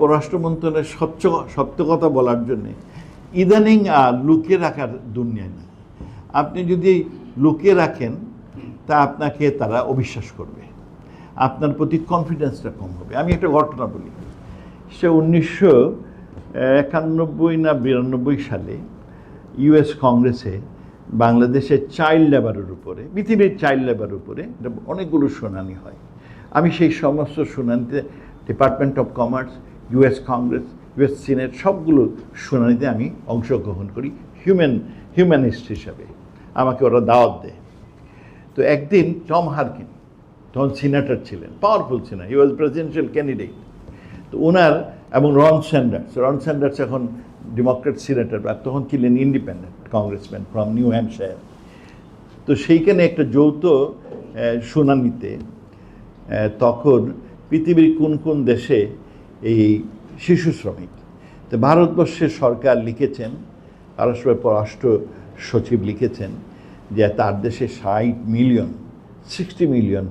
পররাষ্ট্র মন্ত্রণালয়ের স্বচ্ছ সত্য কথা বলার জন্যে ইদানিং লুকিয়ে রাখার দুনিয়ায় না আপনি যদি লুকিয়ে রাখেন, তা আপনাকে তারা অবিশ্বাস করবে। আপনার প্রতি কনফিডেন্সটা কম হবে। আমি একটা ঘটনা বলি। সে উনিশশো একানব্বই না বিরানব্বই সালে ইউএস কংগ্রেসে বাংলাদেশের চাইল্ড লেবারের উপরে, পৃথিবীর চাইল্ড লেবারের উপরে অনেকগুলো শুনানি হয়। আমি সেই সমস্ত শুনানিতে department of commerce US Congress US senate সবগুলো শুনানিতে আমি অংশগ্রহণ করি হিউম্যান হিউম্যানিস্ট হিসাবে। আমাকে ওরা দাওয়াত দেয়। তো একদিন টম হারকিন, তখন সিনেটর ছিলেন powerful senator he was presidential candidate তো ওনার এবং রন স্যান্ডার্স রন স্যান্ডার্স এখন ডেমোক্রেট সিনেটর, আর তখন ছিলেন independent congressman from New Hampshire তো সেইখানে একটা যৌথ শুনানিতে তখন পৃথিবীর কোন কোন দেশে এই শিশু শ্রমিক। তো ভারতবর্ষের সরকার লিখেছেন পররাষ্ট্র পররাষ্ট্র সচিব লিখেছেন যে তার দেশে ষাট million sixty million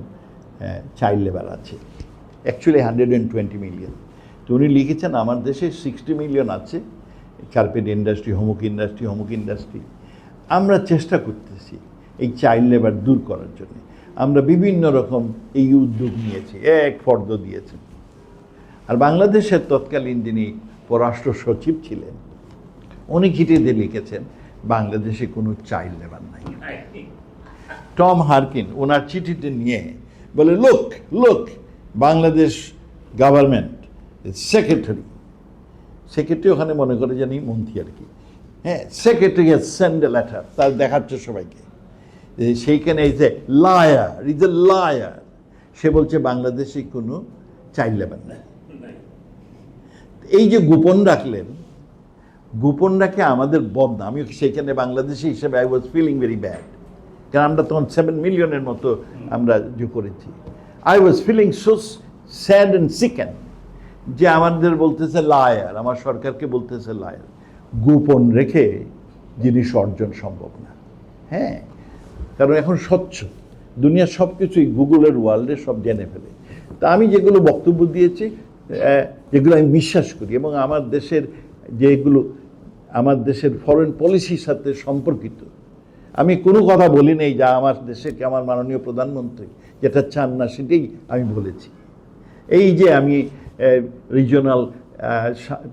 child labour আছে। Actually hundred and twenty million তো উনি লিখেছেন, আমার দেশে সিক্সটি মিলিয়ন আছে। কার্পেট ইন্ডাস্ট্রি হোমুক ইন্ডাস্ট্রি হোমুক ইন্ডাস্ট্রি আমরা চেষ্টা করতেছি এই চাইল্ড লেবার দূর করার জন্য। আমরা বিভিন্ন রকম এই উদ্যোগ নিয়েছি, এক ফর্দ দিয়েছেন। আর বাংলাদেশের তৎকালীন যিনি পররাষ্ট্র সচিব ছিলেন, উনি চিঠিতে লিখেছেন, বাংলাদেশে কোনো চাইল্ড লেবার নাই। টম হারকিন ওনার চিঠিটি নিয়ে বলে, লোক লোক, বাংলাদেশ গভর্নমেন্ট সেক্রেটারি সেক্রেটারি ওখানে মনে করে জানি মন্ত্রী আর কি। হ্যাঁ সেক্রেটারি সেন্ড এ লেটার তার দেখাচ্ছে সবাইকে। সেইখানে এই যে লায়ার ইজ এ লায়ার সে বলছে, বাংলাদেশে কোনো চাইল্ড লেবার নেই। এই যে গোপন রাখলেন, গোপন রাখে আমাদের বদনা। আমি সেখানে বাংলাদেশি হিসেবে I was feeling very bad কারণ আমরা তখন সেভেন মিলিয়নের মতো আমরা যে করেছি। I was feeling so sad and sicken যে আমাদের বলতেছে লায়ার আমার সরকারকে বলতেছে লায়ার গোপন রেখে জিনিস অর্জন সম্ভব না। হ্যাঁ কারণ এখন স্বচ্ছ। দুনিয়ার সব কিছুই গুগলের ওয়ার্ল্ডে সব জেনে ফেলে। তা আমি যেগুলো বক্তব্য দিয়েছি যেগুলো আমি বিশ্বাস করি এবং আমার দেশের যেগুলো, আমার দেশের ফরেন পলিসির সাথে সম্পর্কিত। আমি কোনো কথা বলি নেই যা আমার দেশকে আমার মাননীয় প্রধানমন্ত্রী যেটা চান না সেটাই আমি বলেছি। এই যে আমি regional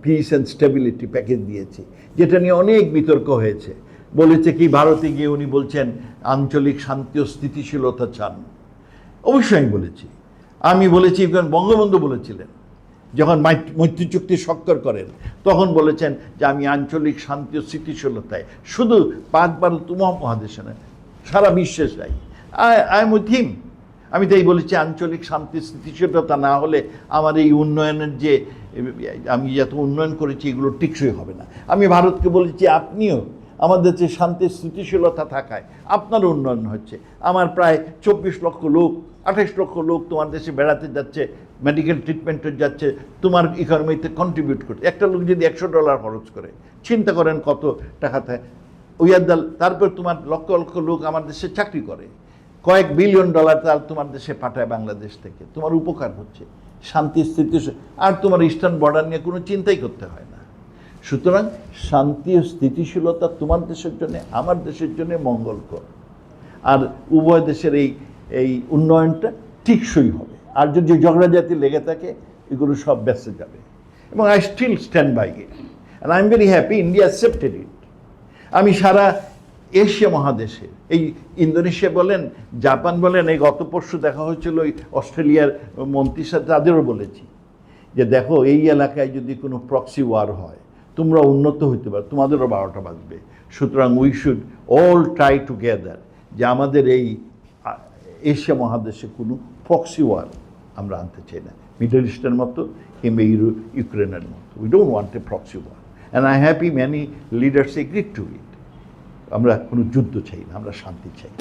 peace and stability package দিয়েছি, যেটা নিয়ে অনেক বিতর্ক হয়েছে। বলেছে কি, ভারতে গিয়ে উনি বলছেন, আঞ্চলিক শান্তি ও স্থিতিশীলতা চান। অবশ্যই আমি বলেছি। আমি বলেছি বঙ্গবন্ধু বলেছিলেন। যখন মৈত্রী চুক্তি স্বাক্ষর করেন, তখন বলেছেন যে আমি আঞ্চলিক শান্তি ও স্থিতিশীলতায়, শুধু পাক ভারত মহাদেশে নয়, সারা বিশ্বে চাই। আই এম উইথ আমি তাই বলেছি আঞ্চলিক শান্তি স্থিতিশীলতা না হলে আমার এই উন্নয়নের যে, আমি যত উন্নয়ন করেছি এগুলো টিকসই হবে না। আমি ভারতকে বলেছি আপনিও আমাদের যে শান্তি স্থিতিশীলতা থাকায় আপনার উন্নয়ন হচ্ছে। আমার প্রায় চব্বিশ লক্ষ লোক আঠাশ লক্ষ লোক তোমার দেশে বেড়াতে যাচ্ছে মেডিকেল ট্রিটমেন্টে যাচ্ছে, তোমার ইকোনমিতে কন্ট্রিবিউট করছে। একটা লোক যদি একশো ডলার খরচ করে, চিন্তা করেন কত টাকা থাকে ওয়াদাল তারপর তোমার লক্ষ লক্ষ লোক আমার দেশে চাকরি করে। কয়েক বিলিয়ন ডলার তার তোমার দেশে পাঠায় বাংলাদেশ থেকে। তোমার উপকার হচ্ছে। শান্তি, স্থিতি, আর তোমার ইস্টার্ন বর্ডার নিয়ে কোনো চিন্তাই করতে হয় না। সুতরাং শান্তি ও স্থিতিশীলতা তোমার দেশের জন্য, আমার দেশের জন্য মঙ্গলকর। আর উভয় দেশের এই এই উন্নয়নটা টিকসই হবে। আর যদি ঝগড়াঝাতি লেগে থাকে, এগুলো সব বেঁচে যাবে। এবং I still stand by it and I am very happy India accepted it আমি সারা এশিয়া মহাদেশে, এই ইন্দোনেশিয়া বলেন, জাপান বলেন, এই গত পরশু দেখা হয়েছিল ওই অস্ট্রেলিয়ার মন্ত্রীর সাথে, তাদেরও বলেছি যে দেখো, এই এলাকায় যদি কোনো প্রক্সি ওয়ার হয়, তোমরা উন্নত হইতে পারো, তোমাদেরও বারোটা বাজবে। সুতরাং we should all try together যে আমাদের এই এশিয়া মহাদেশে কোনো প্রক্সি ওয়ার আমরা আনতে চাই না। মিডল ইস্টের মতো কিংবা ইউরো ইউক্রেনের মতো। We don't want a proxy war and I happy many leaders agreed to it আমরা কোনো যুদ্ধ চাই না, আমরা শান্তি চাই।